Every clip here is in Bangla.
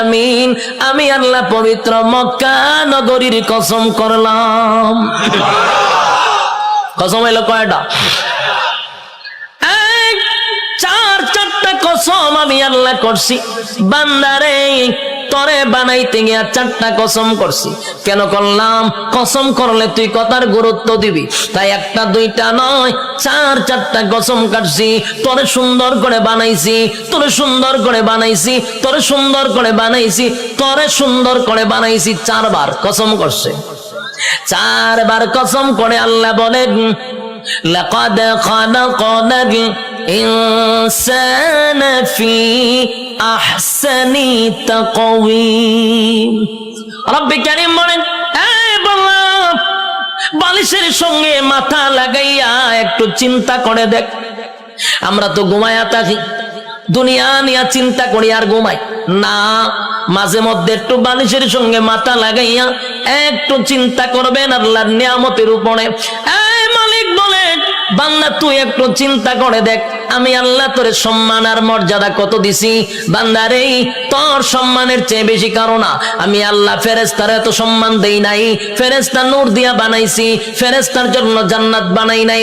আমিন। আমি আল্লাহ পবিত্র মক্কা নগরীর কসম করলাম। কসম এলো কয়টা? চার, চারটা কসম আমি আল্লাহ করছি। বান্দারে তরে বানাইতে গিয়া চারটা কসম করছি। কেন করলাম? কসম করলে তুই কথার গুরুত্ব দিবি। তাই একটা, দুইটা নয়, চার, চারটা কসম কাটছি। তোরে সুন্দর করে বানাইছি, তোরে সুন্দর করে বানাইছি, তোরে সুন্দর করে বানাইছি, তোরে সুন্দর করে বানাইছি চারবার কসম করছে। চারবার কসম করে আল্লাহ বলেন, লাকাদ খালাকনাল الإنسان في أحسن تقويم রব্বি কারিম বলেন এই বললাম বালিশের সঙ্গে মাথা লাগাইয়া একটু চিন্তা করে দেখ আমরা তো ঘুমায়া থাকি দুনিয়া নিয়ে চিন্তা করি আর ঘুমাই না মাঝে মধ্যে একটু বালিশের সঙ্গে মাথা লাগাইয়া একটু চিন্তা করবেন আল্লাহর নিয়ামতের উপরে এই মালিক বলে বান্দা, তুই একটু চিন্তা করে দেখ, আমি আল্লাহ তোর সম্মান আর মর্যাদা কত দিছি? বান্দারে তোর সম্মানের চেয়ে বেশি কারণ আমি আল্লাহ ফেরেস্তার এত সম্মান দেই নাই ফেরেস্তা নূর দিয়া বানাইছি ফেরেস্তার জন্য জান্নাত বানাই নাই।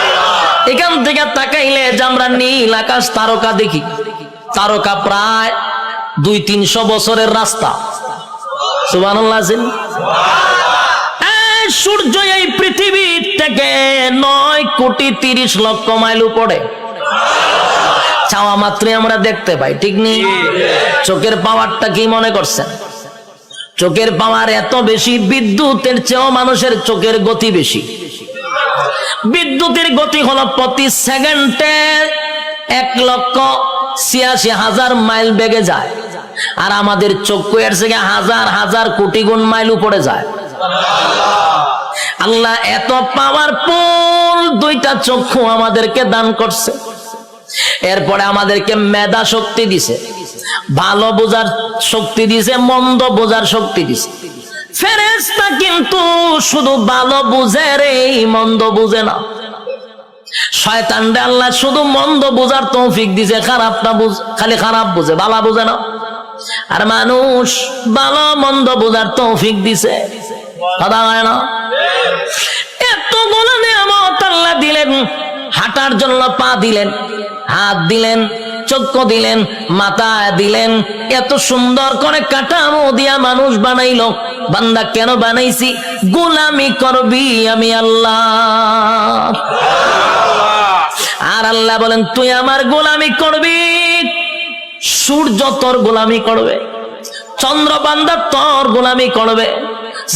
এখান থেকে তাকাইলে যে আমরা নীল আকাশ তারকা দেখি। তারকা প্রায় দুই তিনশো বছরের রাস্তা। সুবান সূর্য এই পৃথিবীর থেকে নয় কোটি তিরিশ লক্ষ মাইল উপরে। চাওয়া মাত্রই আমরা দেখতে পাই, ঠিক নেই চোখের পাওয়ারটা কি মনে করছেন? চোখের পাওয়ার এত বেশি, বিদ্যুতের চেয়েও মানুষের চোখের গতি বেশি। বিদ্যুতের গতি হলো প্রতি সেকেন্ডে এক লক্ষ ছিয়াশি হাজার মাইল বেগে যায়। আর আমাদের চক্ষু এর থেকে হাজার হাজার কোটি গুণ মাইল উপরে যায়। আল্লাহ এত পাওয়ার পাওয়ারফুল দুইটা চক্ষু আমাদেরকে দান করছে। এরপরে আমাদেরকে মেধা শক্তি দিছে। ভালো বোঝার শক্তি দিছে, মন্দ বোঝার শক্তি দিছে। ফেরেস্তা কিন্তু শুধু ভালো বুঝে রে, মন্দ বুঝে না। শয়তানরে আল্লাহ শুধু মন্দ বোঝার তৌফিক দিছে খারাপটা বুঝ, খালি খারাপ বুঝে, ভালো বুঝে না। আর মানুষ ভালো মন্দ বোঝার তৌফিক দিছে। কথা হয় না? এতগুলো নিয়ামত আল্লাহ দিলেন, হাঁটার জন্য পা দিলেন, হাত দিলেন চক্ষু দিলেন, মাথা দিলেন, এত সুন্দর করে কাঠামো দিয়া মানুষ বানাইলো। বান্দা কেন বানাইছি? গোলামি করবি আমি আল্লাহ। আর আল্লাহ বলেন, তুই আমার গোলামি করবি, সূর্য তোর গোলামি করবে, চন্দ্র বান্দা তোর গোলামি করবে,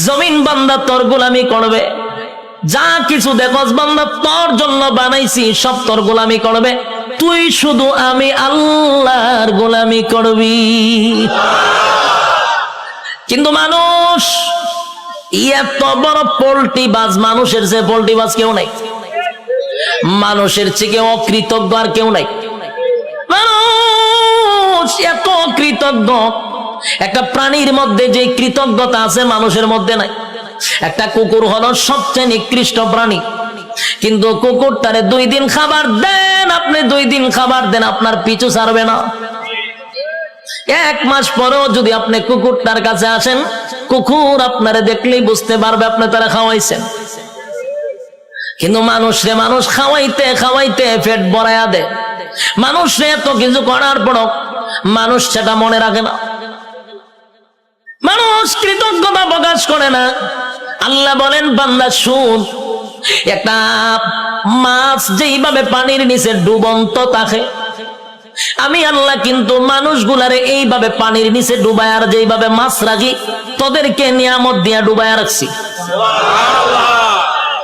জমিন বান্দা তোর গোলামি করবে, যা কিছু দেখস বান্দা তোর জন্য বানাইছি, সব তোর গোলামি করবে। তুই শুধু আমি আল্লাহর গোলামি করবি। কিন্তু মানুষ, এত বড় পোল্ট্রি বাজ, মানুষের যে পোল্ট্রি বাজ কেউ নাই। মানুষের থেকে অকৃতজ্ঞ আর কেউ নাই। মানুষ এত কৃতজ্ঞ একটা প্রাণীর মধ্যে যে কৃতজ্ঞতা আছে মানুষের মধ্যে নাই। একটা কুকুর হলো সবচেয়ে নিকৃষ্ট প্রাণী। কিন্তু কুকুরটারে দুই দিন খাবার দেন আপনি দুই দিন খাবার দেন, আপনার পিছু ছাড়বে না। এক মাস পরেও যদি আপনি কুকুরটার কাছে আসেন, কুকুর আপনারে দেখলেই বুঝতে পারবে আপনি তারা খাওয়াইছেন। কিন্তু মানুষরে মানুষ খাওয়াইতে খাওয়াইতে পেট ভরাইয়া দেয় মানুষরে এত কিছু করার পরও মানুষ সেটা মনে রাখে না। মানুষ কৃতজ্ঞতা প্রকাশ করে না। আল্লাহ বলেন, বান্দা, শুন, একটা মাছ যেইভাবে পানির নিচে ডুবন্ত থাকে আমি আল্লাহ কিন্তু মানুষগুলারে এইভাবে পানির নিচে ডুবায় আর যেইভাবে মাছ রাখি তোদেরকে নিয়ামত দিয়া ডুবায় রাখছি।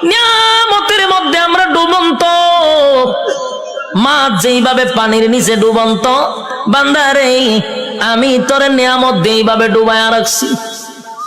নিয়ামতের মধ্যে আমরা ডুবন্ত। মাছ যেইভাবে পানির নিচে ডুবন্ত বান্দারে আমি তোর নিয়ামত দিয়ে এইভাবে ডুবায়া রাখছি।